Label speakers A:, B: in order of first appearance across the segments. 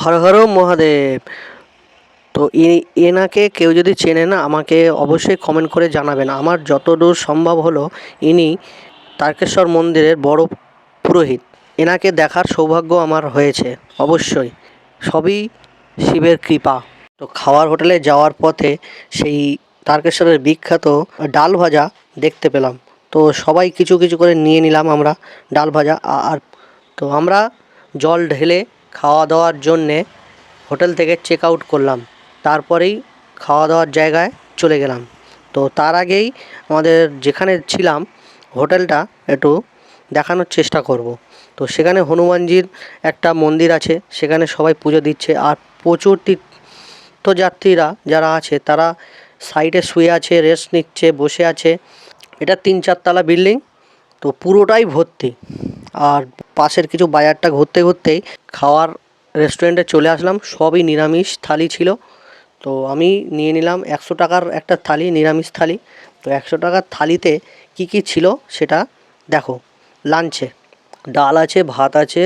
A: হর হর মহাদেব। তো এনাকে কেউ যদি চেনে না, আমাকে অবশ্যই কমেন্ট করে জানাবেন। আমার যতদূর সম্ভব হলো, ইনি তারকেশ্বর মন্দিরের বড় পুরোহিত। এনাকে দেখার সৌভাগ্য আমার হয়েছে, অবশ্যই। সবই শিবের কৃপা। তো খাওয়ার হোটেলে যাওয়ার পথে সেই তারকেশ্বরের বিখ্যাত ডাল ভাজা দেখতে পেলাম। তো সবাই কিছু কিছু করে নিয়ে নিলাম আমরা ডাল ভাজা। আর তো আমরা জল ঢেলে খাওয়া দাওয়ার জন্যে হোটেল থেকে চেক আউট করলাম। তারপরেই খাওয়া দাওয়ার জায়গায় চলে গেলাম। তো তার আগেই আমাদের যেখানে ছিলাম, হোটেলটা একটু দেখানোর চেষ্টা করব। তো সেখানে হনুমানজির একটা মন্দির আছে, সেখানে সবাই পুজো দিচ্ছে। আর প্রচুর তীর্থযাত্রীরা যারা আছে, তারা সাইডে শুয়ে আছে রেস্ট নিচ্ছে, বসে আছে। এটা তিন চারতলা বিল্ডিং তো পুরোটাই ভর্তি। আর পাশের কিছু বাজারটা ঘুরতে ঘুরতেই খাওয়ার রেস্টুরেন্টে চলে আসলাম। সবই নিরামিষ থালি ছিল। তো আমি নিয়ে নিলাম একশো টাকার একটা থালি, নিরামিষ থালি। তো একশো টাকার থালিতে কি কি ছিল সেটা দেখো। লাঞ্চে ডাল আছে, ভাত আছে,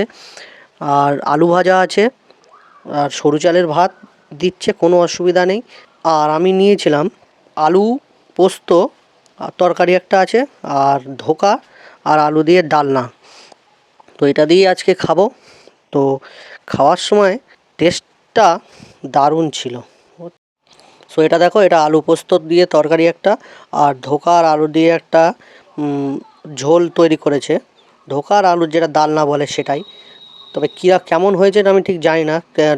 A: আর আলু ভাজা আছে, আর সরু চালের ভাত দিচ্ছে, কোনো অসুবিধা নেই। আর আমি নিয়েছিলাম আলু পোস্ত আর তরকারি একটা আছে, আর ধোকা, আর আলু দিয়ে ডালনা। তো এটা দিয়েই আজকে খাব। তো খাওয়ার সময় টেস্টটা দারুণ ছিল। সো এটা দেখো, এটা আলু পোস্ত দিয়ে তরকারি একটা, আর ধোকা আর আলু দিয়ে একটা ঝোল তৈরি করেছে। ধোকা আর আলুর যেটা ডালনা বলে সেটাই। তবে কীরা কেমন হয়েছে আমি ঠিক জানি না।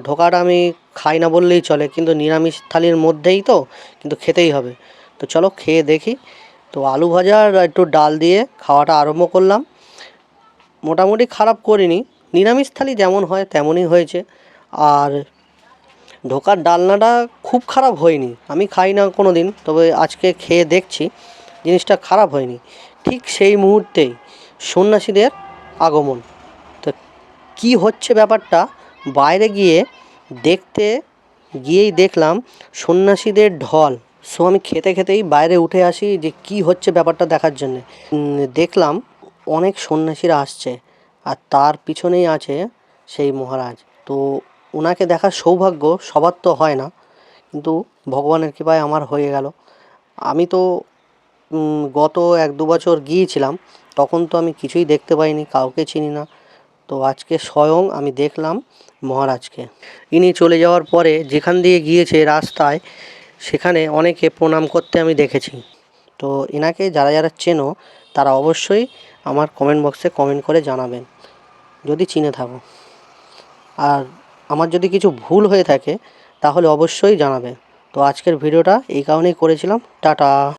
A: ধোকাটা আমি খাই না বললেই চলে, কিন্তু নিরামিষ থালির মধ্যেই তো, কিন্তু খেতেই হবে। তো চলো খেয়ে দেখি। তো আলু ভাজা আর একটু ডাল দিয়ে খাওয়াটা আরম্ভ করলাম। মোটামুটি খারাপ করিনি, নিরামিষ থালি যেমন হয় তেমনই হয়েছে। আর ঢোকার ডালনাটা খুব খারাপ হয়নি, আমি খাই না কোনো দিন তবে আজকে খেয়ে দেখছি, জিনিসটা খারাপ হয়নি। ঠিক সেই মুহূর্তেই সন্ন্যাসীদের আগমন। তো কী হচ্ছে ব্যাপারটা? বাইরে গিয়ে দেখতে গিয়েই দেখলাম সন্ন্যাসীদের ঢল। সো আমি খেতে খেতেই বাইরে উঠে আসি যে কি হচ্ছে ব্যাপারটা দেখার জন্যে। দেখলাম অনেক সন্ন্যাসীরা আসছে আর তার পিছনেই আছে সেই মহারাজ। তো ওনাকে দেখার সৌভাগ্য সবার তো হয় না, কিন্তু ভগবানের কৃপায় আমার হয়ে গেল। আমি তো গত এক দু বছর গিয়েছিলাম, তখন তো আমি কিছুই দেখতে পাইনি, কাউকে চিনি না। তো আজকে স্বয়ং আমি দেখলাম মহারাজকে। ইনি চলে যাওয়ার পরে যেখান দিয়ে গিয়েছে রাস্তায় সেখানে অনেকে প্রণাম করতে আমি দেখেছি। তো এনাকে যারা যারা চেনো, তারা অবশ্যই আমার কমেন্ট বক্সে কমেন্ট করে জানাবেন। যদি চিনে থাকো। আর আমার যদি কিছু ভুল হয়ে থাকে, তাহলে অবশ্যই জানাবে। তো আজকের ভিডিওটা এই কারণেই করেছিলাম। টাটা!